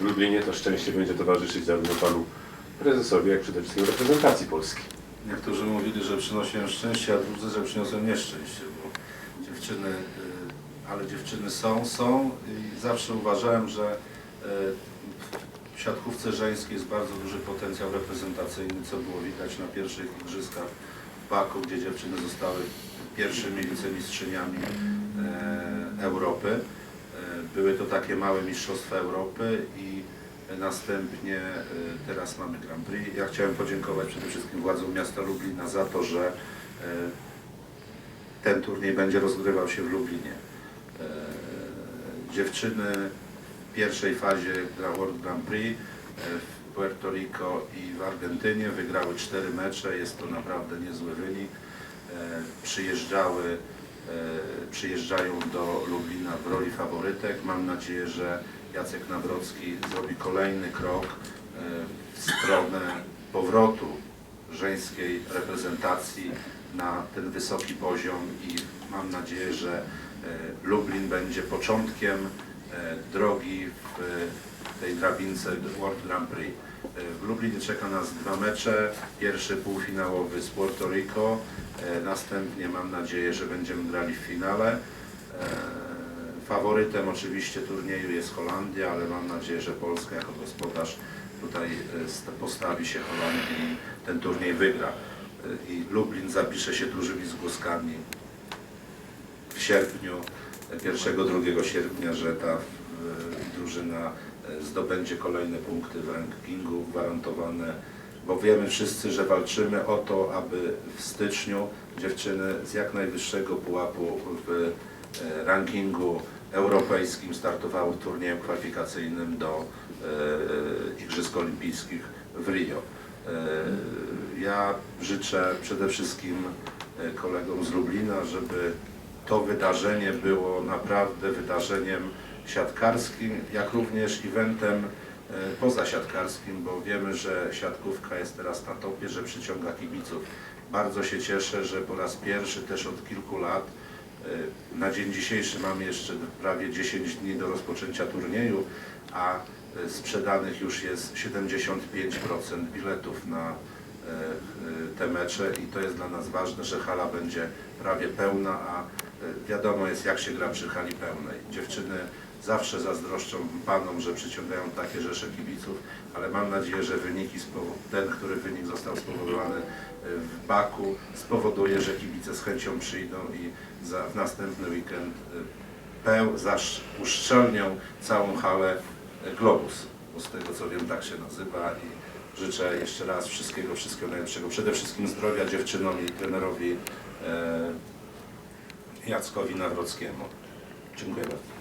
w Lublinie to szczęście będzie towarzyszyć zarówno panu prezesowi, jak przede wszystkim reprezentacji Polski. Niektórzy mówili, że przynosiłem szczęście, a drudzy, że przyniosłem nieszczęście, bo dziewczyny, y, ale dziewczyny są, są i zawsze uważałem, że y, w siatkówce żeńskiej jest bardzo duży potencjał reprezentacyjny, co było widać na pierwszych igrzyskach w Baku, gdzie dziewczyny zostały pierwszymi wicemistrzyniami e, Europy. E, Były to takie małe mistrzostwa Europy i następnie e, teraz mamy Grand Prix. Ja chciałem podziękować przede wszystkim władzom miasta Lublina za to, że e, ten turniej będzie rozgrywał się w Lublinie. Dziewczyny w pierwszej fazie World Grand Prix w Puerto Rico i w Argentynie wygrały cztery mecze. Jest to naprawdę niezły wynik. Przyjeżdżały, przyjeżdżają do Lublina w roli faworytek. Mam nadzieję, że Jacek Nawrocki zrobi kolejny krok e, w stronę powrotu żeńskiej reprezentacji na ten wysoki poziom i mam nadzieję, że e, Lublin będzie początkiem e, drogi w tej drabince World Grand Prix. E, W Lublinie czeka nas dwa mecze. Pierwszy półfinałowy z Puerto Rico. E, Następnie mam nadzieję, że będziemy grali w finale. E, Faworytem oczywiście turnieju jest Holandia, ale mam nadzieję, że Polska jako gospodarz tutaj st- postawi się Holandii i ten turniej wygra. I Lublin zapisze się dużymi zgłoskami w sierpniu, e, 1-2 sierpnia, że ta drużyna zdobędzie kolejne punkty w rankingu gwarantowane, bo wiemy wszyscy, że walczymy o to, aby w styczniu dziewczyny z jak najwyższego pułapu w e, rankingu europejskim startowały w turnieju kwalifikacyjnym do e, Igrzysk Olimpijskich w Rio. E, Ja życzę przede wszystkim e, kolegom z Lublina, żeby to wydarzenie było naprawdę wydarzeniem siatkarskim, jak również eventem e, pozasiatkarskim, bo wiemy, że siatkówka jest teraz na topie, że przyciąga kibiców. Bardzo się cieszę, że po raz pierwszy też od kilku lat e, na dzień dzisiejszy mamy jeszcze prawie 10 dni do rozpoczęcia turnieju, a e, sprzedanych już jest 75% biletów na te mecze i to jest dla nas ważne, że hala będzie prawie pełna, a e, wiadomo jest jak się gra przy hali pełnej. Dziewczyny zawsze zazdroszczą panom, że przyciągają takie rzesze kibiców, ale mam nadzieję, że wyniki, ten, który wynik został spowodowany e, w Baku, spowoduje, że kibice z chęcią przyjdą i za, w następny weekend e, peł, zasz, uszczelnią całą halę e, Globus, bo z tego co wiem tak się nazywa i życzę jeszcze raz wszystkiego, wszystkiego najlepszego. Przede wszystkim zdrowia dziewczynom i trenerowi e, Jackowi Nawrockiemu. Dziękuję bardzo.